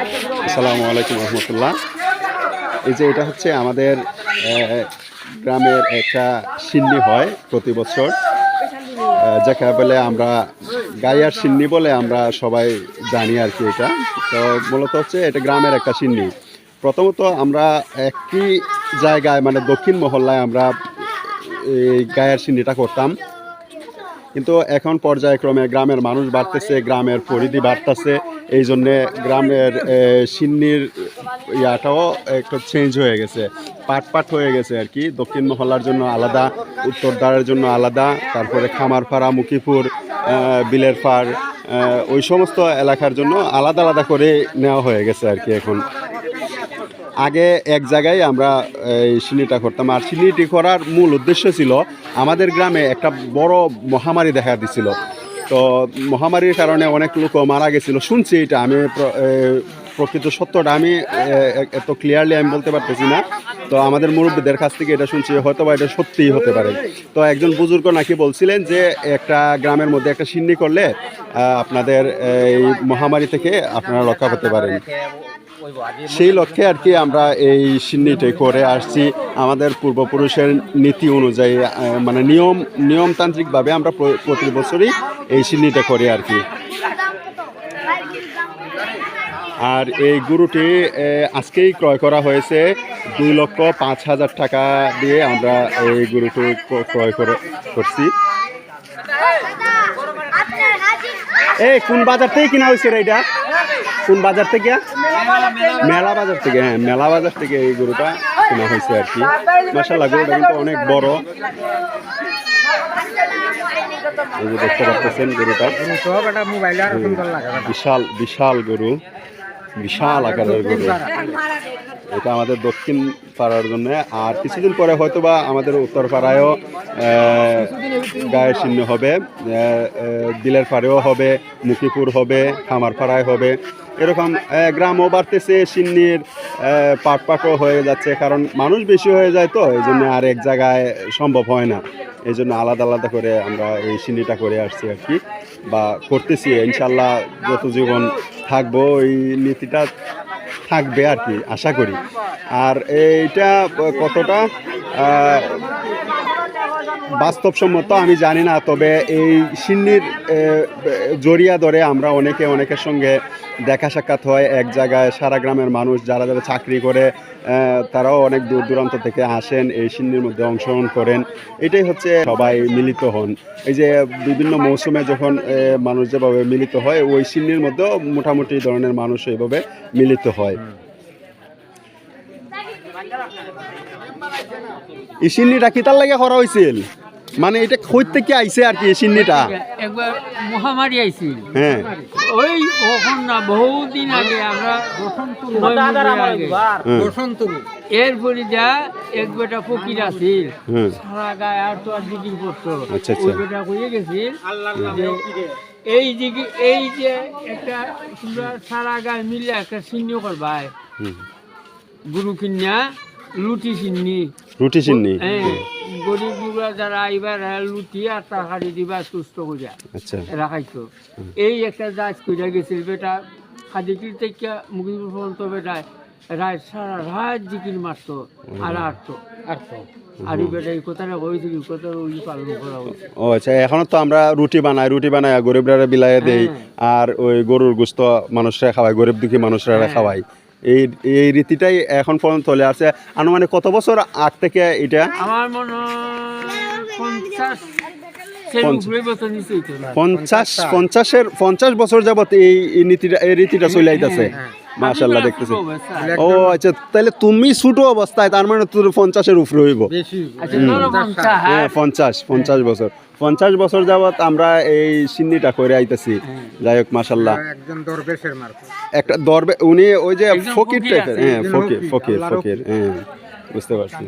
আসসালামু আলাইকুম রহমতুল্লাহ। এই যে এটা হচ্ছে আমাদের গ্রামের একটা সিন্নি হয় প্রতি বছর। যাকে বলে আমরা গাইয়ার সিন্নি বলে আমরা সবাই জানি আর কি এটা। তো মূলত হচ্ছে এটা গ্রামের একটা সিন্নি। প্রথমত আমরা একই জায়গায় মানে দক্ষিণ মহল্লায় আমরা এই গায়ের সিন্নিটা করতাম। কিন্তু এখন পর্যায়ক্রমে গ্রামের মানুষ বাড়তেছে গ্রামের পরিধি বাড়তেছে। এই জন্যে গ্রামের সিন্নির ইয়াটাও একটু চেঞ্জ হয়ে গেছে পাট পাট হয়ে গেছে আর কি। দক্ষিণ মহল্লার জন্য আলাদা উত্তরদ্বারের জন্য আলাদা তারপরে খামারপাড়া মুখিপুর আহ, বিলের পাড় ওই সমস্ত এলাকার জন্য আলাদা আলাদা করে নেওয়া হয়ে গেছে আর কি এখন। আগে এক জায়গায় আমরা এই সিনিটা করতাম, আর সিনিটি করার মূল উদ্দেশ্য ছিল আমাদের গ্রামে একটা বড় মহামারী দেখা দিছিল। তো মহামারীর কারণে অনেক লোক মারা গেছিল। শুনছি এটা, আমি প্রকৃত সত্যটা আমি এত ক্লিয়ারলি আমি বলতে পারতেছি না। তো আমাদের মুরব্বীদের কাছ থেকে এটা শুনছি হয়তো বা এটা সত্যিই হতে পারে। তো একজন বুজুর্গ নাকি বলছিলেন যে, একটা গ্রামের মধ্যে একটা সিন্নি করলে আপনাদের এই মহামারী থেকে আপনারা রক্ষা পেতে পারেন। সেই লক্ষ্যে আর কি আমরা এই সিন্নিটি করে আসছি। আমাদের পূর্বপুরুষের নীতি অনুযায়ী মানে নিয়ম, নিয়মতান্ত্রিকভাবে আমরা প্রতি বছরই এই সিন্নিটা করি আর কি। আর এই গরুটি আজকেই ক্রয় করা হয়েছে দুই লক্ষ পাঁচ হাজার টাকা দিয়ে আমরা এই গরুটি ক্রয় করে, করছি। এই, কোন বাজার থেকে কিনা হয়েছে এটা? কোন বাজার থেকে? মেলা বাজার থেকে হ্যাঁ মেলা বাজার থেকে এই গরুটা কেনা হয়েছে আর কি। মাসাল্লাহ গরুটা কিন্তু অনেক বড়। গরুটা। বিশাল বিশাল গরু, বিশাল আকারের গরু। এটা আমাদের দক্ষিণ পাড়ার জন্য। আর কিছুদিন পরে হয়তো বা আমাদের উত্তর পাড়ায়ও গায়ের চিহ্ন হবে দিলের পাড়েও হবে মুখিপুর হবে, খামার পাড়ায় হবে। এরকম গ্রামও বাড়তেছে, সিন্নির পাট পাটও হয়ে যাচ্ছে, কারণ মানুষ বেশি হয়ে যায় তো এই জন্য আর এক জায়গায় সম্ভব হয় না। এই জন্য আলাদা আলাদা করে আমরা এই সিন্নিটা করে আসছি আর কি, বা করতেছি। ইনশাল্লাহ যত জীবন থাকব, এই নীতিটা থাকবে আর কি, আশা করি। আর এইটা কতটা? বাস্তবসম্মত আমি জানি না, তবে এই সিন্নির জড়িয়া ধরে আমরা অনেকে, অনেকের সঙ্গে দেখা সাক্ষাৎ হয় এক জায়গায় সারা গ্রামের মানুষ যারা যারা চাকরি করে তারাও অনেক দূর দূরান্ত থেকে আসেন, এই সিন্নির মধ্যে অংশগ্রহণ করেন। এটাই হচ্ছে সবাই মিলিত হন। এই যে বিভিন্ন মৌসুমে যখন মানুষ যেভাবে মিলিত হয়, ওই সিন্নির মধ্যেও মোটামুটি ধরনের মানুষ এইভাবে মিলিত হয়। এই সিন্নিটা কিতার লাগে করা হয়েছিল? মানে এটা কই থেকে আইছে আর কি এই সিন্নিটা? একবার মহামারী আইছিল হ্যাঁ। ওই ওখান না বহুদিন আগে আমরা বসন্ত হ্যাঁ, এরপরে যা এক বেটা ফকির আছিল হ্যাঁ। সারা গায়ে আর তো আর দিকির করতো। আচ্ছা, আচ্ছা। ওই বেটা কইয়ে গেছিল যে এই দিকে এই যে একটা তোমরা সারা গায়ে মিলে একটা সিন্নি করবাই। গুরু কিনিয়া লুটি সিন্নি রুটি সিন্নি হ্যাঁ গরিবগুলা যারা আইবার হ্যাঁ, লুটি আর দিবা সুস্থ করিয়া আচ্ছা। রাখাইতো এই একটা জাজ কইরা গেছিল বেটা খাদিকির থেকে পর্যন্ত বেটা রাত সারা রাত জিকির মারতো আর আটতো আটতো আর বেটা এই কথাটা হয়েছিল এই কথা ওই পালন করা হয়েছে ও আচ্ছা এখনও তো আমরা রুটি বানাই রুটি বানাই গরিবরা বিলাইয়ে দেই আর ওই গরুর গোস্ত মানুষরা খাওয়াই গরিব দুঃখী মানুষরা খাওয়াই এই এই রীতিটাই এখন পর্যন্ত চলে আসছে আনুমানিক কত বছর আগ থেকে এটা? আমার মনে পঞ্চাশ পঞ্চাশের পঞ্চাশ বছর যাবত এই এই নীতিটা এই রীতিটা চলে আইতাছে। মাশাল্লাহ দেখতেছি ও আচ্ছা তাহলে তুমি ছোট অবস্থায় তার মানে তোর পঞ্চাশের উপরে হইব। আচ্ছা হ্যাঁ পঞ্চাশ পঞ্চাশ বছর। পঞ্চাশ বছর যাবত আমরা এই সিন্নিটা করে আইতেছি। যাই হোক মাসাল্লাহ মারফত। একটা দরবে উনি ওই যে ফকির ফকির টাইপের হ্যাঁ ফকির, ফকির ফকির। হ্যাঁ বুঝতে পারছি।